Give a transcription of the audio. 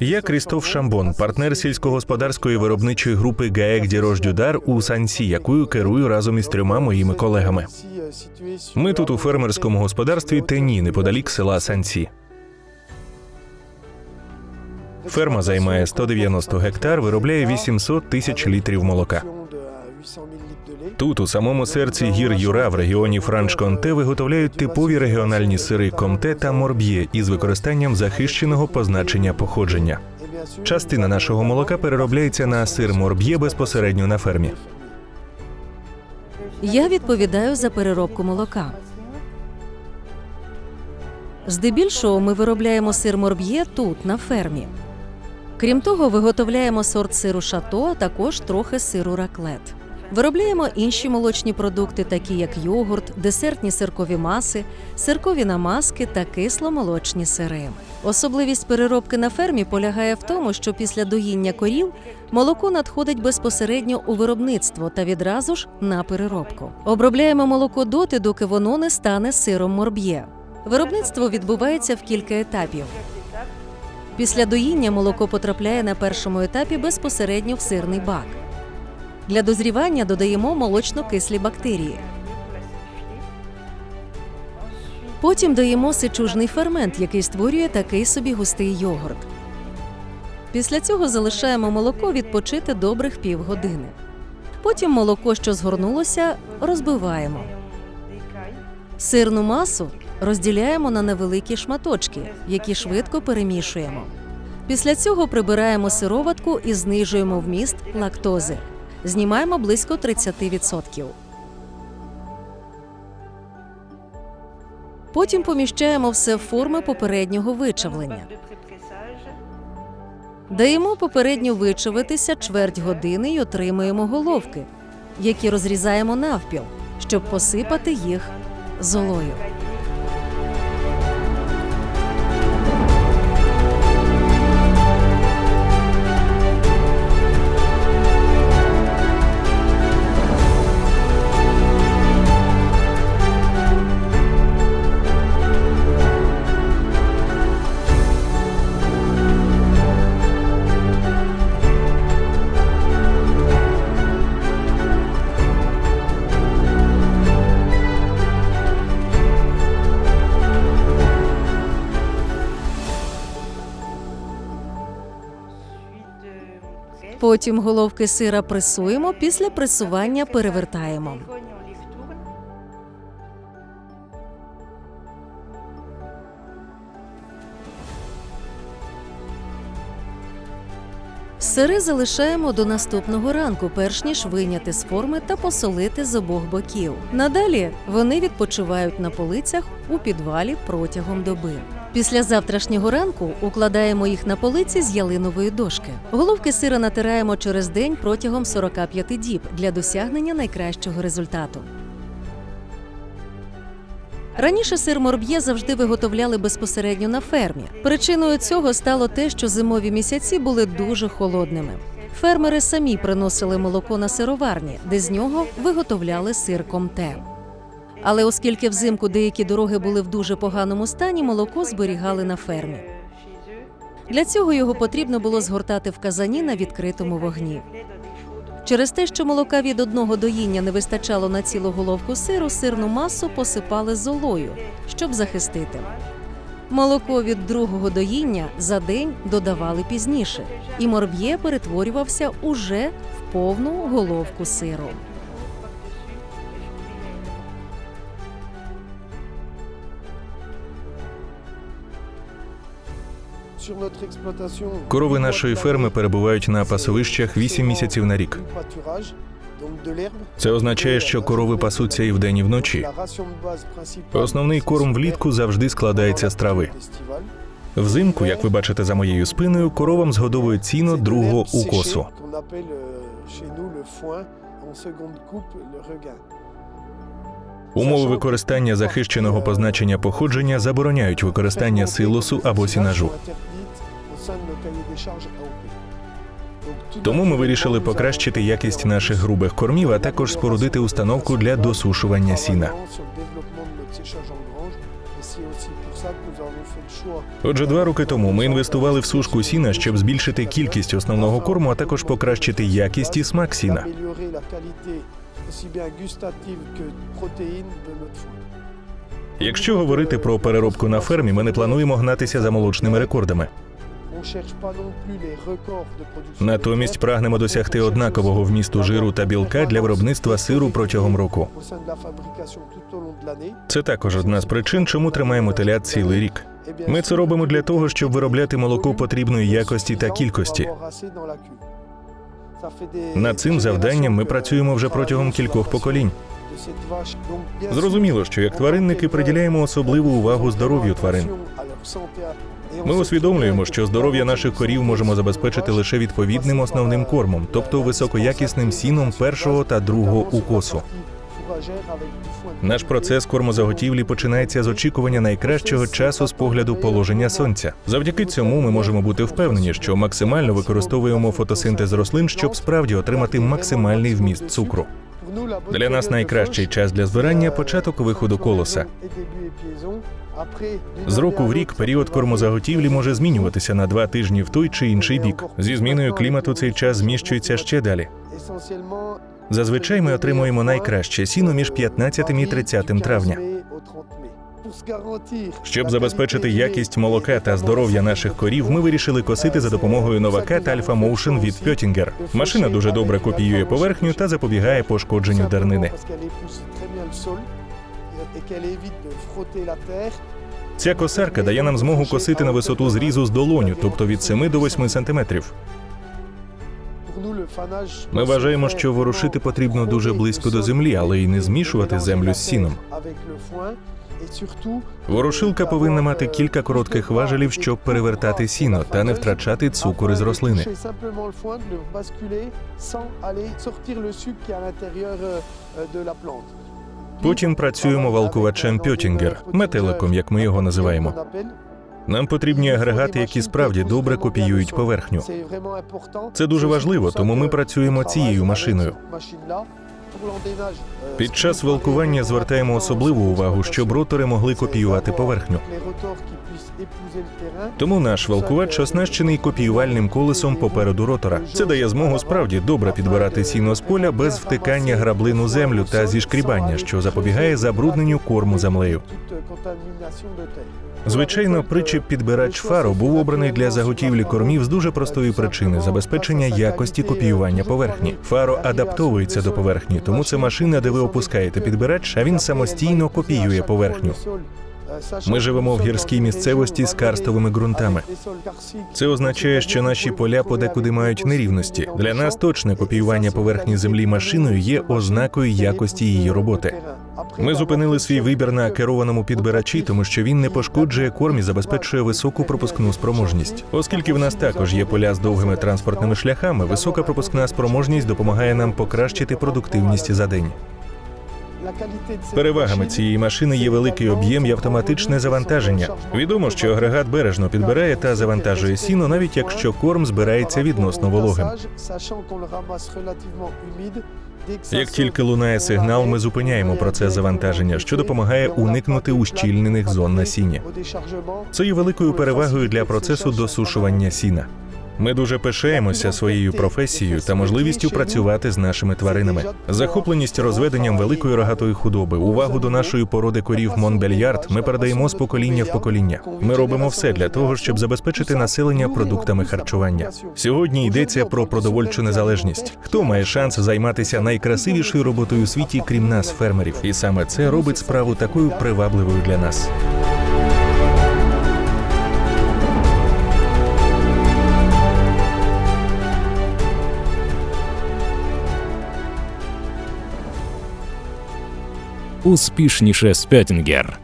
Я Крістоф Шамбон, партнер сільськогосподарської виробничої групи ГАЕК Дірож Дюдар у Сансі, якою керую разом із трьома моїми колегами. Ми тут у фермерському господарстві Тені, неподалік села Сансі. Ферма займає 190 гектар, виробляє 800 тисяч літрів молока. Тут, у самому серці гір Юра, в регіоні Франш-Конте, виготовляють типові регіональні сири комте та морб'є із використанням захищеного позначення походження. Частина нашого молока переробляється на сир морб'є безпосередньо на фермі. Я відповідаю за переробку молока. Здебільшого ми виробляємо сир морб'є тут, на фермі. Крім того, виготовляємо сорт сиру шато, а також трохи сиру раклет. Виробляємо інші молочні продукти, такі як йогурт, десертні сиркові маси, сиркові намазки та кисломолочні сири. Особливість переробки на фермі полягає в тому, що після доїння корів молоко надходить безпосередньо у виробництво та відразу ж на переробку. Обробляємо молоко доти, доки воно не стане сиром морб'є. Виробництво відбувається в кілька етапів. Після доїння молоко потрапляє на першому етапі безпосередньо в сирний бак. Для дозрівання додаємо молочно-кислі бактерії. Потім даємо сичужний фермент, який створює такий собі густий йогурт. Після цього залишаємо молоко відпочити добрих півгодини. Потім молоко, що згорнулося, розбиваємо. Сирну масу розділяємо на невеликі шматочки, які швидко перемішуємо. Після цього прибираємо сироватку і знижуємо вміст лактози. Знімаємо близько 30%. Потім поміщаємо все в форми попереднього вичавлення. Даємо попередньо вичавитися чверть години і отримуємо головки, які розрізаємо навпіл, щоб посипати їх золою. Потім головки сира пресуємо, після пресування перевертаємо. Сири залишаємо до наступного ранку, перш ніж вийняти з форми та посолити з обох боків. Надалі вони відпочивають на полицях у підвалі протягом доби. Після завтрашнього ранку укладаємо їх на полиці з ялинової дошки. Головки сира натираємо через день протягом 45 діб для досягнення найкращого результату. Раніше сир морб'є завжди виготовляли безпосередньо на фермі. Причиною цього стало те, що зимові місяці були дуже холодними. Фермери самі приносили молоко на сироварні, де з нього виготовляли сир комте. Але оскільки взимку деякі дороги були в дуже поганому стані, молоко зберігали на фермі. Для цього його потрібно було згортати в казані на відкритому вогні. Через те, що молока від одного доїння не вистачало на цілу головку сиру, сирну масу посипали золою, щоб захистити. Молоко від другого доїння за день додавали пізніше, і морб'є перетворювався уже в повну головку сиру. Корови нашої ферми перебувають на пасовищах 8 місяців на рік. Це означає, що корови пасуться і вдень, і вночі. Основний корм влітку завжди складається з трави. Взимку, як ви бачите за моєю спиною, коровам згодовують ціно другого укосу. Умови використання захищеного позначення походження забороняють використання силосу або сінажу. Тому ми вирішили покращити якість наших грубих кормів, а також спорудити установку для досушування сіна. Отже, два роки тому ми інвестували в сушку сіна, щоб збільшити кількість основного корму, а також покращити якість і смак сіна. Якщо говорити про переробку на фермі, ми не плануємо гнатися за молочними рекордами. Натомість прагнемо досягти однакового вмісту жиру та білка для виробництва сиру протягом року. Це також одна з причин, чому тримаємо телят цілий рік. Ми це робимо для того, щоб виробляти молоко потрібної якості та кількості. Над цим завданням ми працюємо вже протягом кількох поколінь. Зрозуміло, що як тваринники приділяємо особливу увагу здоров'ю тварин. Ми усвідомлюємо, що здоров'я наших корів можемо забезпечити лише відповідним основним кормом, тобто високоякісним сіном першого та другого укосу. Наш процес кормозаготівлі починається з очікування найкращого часу з погляду положення сонця. Завдяки цьому ми можемо бути впевнені, що максимально використовуємо фотосинтез рослин, щоб справді отримати максимальний вміст цукру. Для нас найкращий час для збирання початок виходу колоса. З року в рік період кормозаготівлі може змінюватися на два тижні в той чи інший бік. Зі зміною клімату цей час зміщується ще далі. Зазвичай ми отримуємо найкраще сіно між 15 і 30 травня. Щоб забезпечити якість молока та здоров'я наших корів, ми вирішили косити за допомогою новака Alpha Motion від Pöttinger. Машина дуже добре копіює поверхню та запобігає пошкодженню дернини. Ця косарка дає нам змогу косити на висоту зрізу з долоню, тобто від 7 до 8 сантиметрів. Ми вважаємо, що ворушити потрібно дуже близько до землі, але й не змішувати землю з сіном. Ворушилка повинна мати кілька коротких важелів, щоб перевертати сіно та не втрачати цукор із рослини. Потім працюємо валкувачем Пьотінгер, метеликом, як ми його називаємо. Нам потрібні агрегати, які справді добре копіюють поверхню. Це дуже важливо, тому ми працюємо цією машиною. Під час валкування звертаємо особливу увагу, щоб ротори могли копіювати поверхню. Тому наш валкувач оснащений копіювальним колесом попереду ротора. Це дає змогу справді добре підбирати сіно з поля без втикання граблин у землю та зішкрібання, що запобігає забрудненню корму землею. Звичайно, причіп підбирач фаро був обраний для заготівлі кормів з дуже простої причини забезпечення якості копіювання поверхні. Фаро адаптовується до поверхні, тому це машина, де ви опускаєте підбирач, а він самостійно копіює поверхню. Ми живемо в гірській місцевості з карстовими ґрунтами. Це означає, що наші поля подекуди мають нерівності. Для нас точне копіювання поверхні землі машиною є ознакою якості її роботи. Ми зупинили свій вибір на керованому підбирачі, тому що він не пошкоджує корм і забезпечує високу пропускну спроможність. Оскільки в нас також є поля з довгими транспортними шляхами, висока пропускна спроможність допомагає нам покращити продуктивність за день. Перевагами цієї машини є великий об'єм і автоматичне завантаження. Відомо, що агрегат бережно підбирає та завантажує сіно, навіть якщо корм збирається відносно вологим. Як тільки лунає сигнал, ми зупиняємо процес завантаження, що допомагає уникнути ущільнених зон на сіні. Це є великою перевагою для процесу досушування сіна. Ми дуже пишаємося своєю професією та можливістю працювати з нашими тваринами. Захопленість розведенням великої рогатої худоби, увагу до нашої породи корів Монбельярд ми передаємо з покоління в покоління. Ми робимо все для того, щоб забезпечити населення продуктами харчування. Сьогодні йдеться про продовольчу незалежність. Хто має шанс займатися найкрасивішою роботою у світі, крім нас, фермерів? І саме це робить справу такою привабливою для нас. Успішніше Спьотінгер.